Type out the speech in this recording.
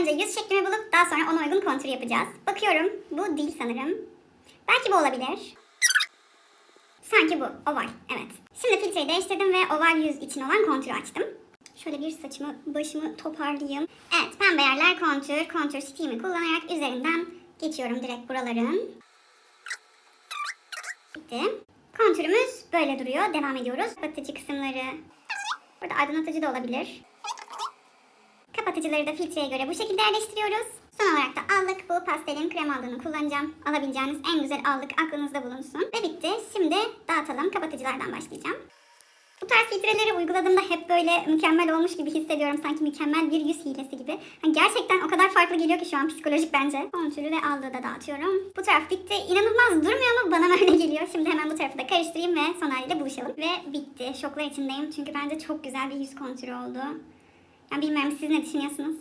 önce yüz şeklimi bulup daha sonra ona uygun kontür yapacağız. Bakıyorum. Bu değil sanırım. Belki bu olabilir. Sanki bu. Oval. Evet. Şimdi filtreyi değiştirdim ve oval yüz için olan kontürü açtım. Şöyle bir saçımı, başımı toparlayayım. Evet, pembe yerler kontür, kontür stiğimi kullanarak üzerinden geçiyorum direkt buraların. Bitti. Kontürümüz böyle duruyor. Devam ediyoruz. Kapatıcı kısımları. Burada aydınlatıcı da olabilir. Kapatıcıları da filtreye göre bu şekilde yerleştiriyoruz. Son olarak da allık bu pastelin krem aldığını kullanacağım. Alabileceğiniz en güzel allık aklınızda bulunsun. Ve bitti. Şimdi dağıtalım. Kapatıcılardan başlayacağım. Bu tarz filtreleri uyguladığımda hep böyle mükemmel olmuş gibi hissediyorum. Sanki mükemmel bir yüz hilesi gibi. Hani gerçekten o kadar farklı geliyor ki şu an psikolojik bence. Kontürü ve aldığı da dağıtıyorum. Bu taraf bitti. İnanılmaz durmuyor mu? Bana öyle geliyor. Şimdi hemen bu tarafı da karıştırayım ve son haliyle buluşalım. Ve bitti. Şoklar içindeyim. Çünkü bence çok güzel bir yüz kontürü oldu. Yani bilmiyorum siz ne düşünüyorsunuz?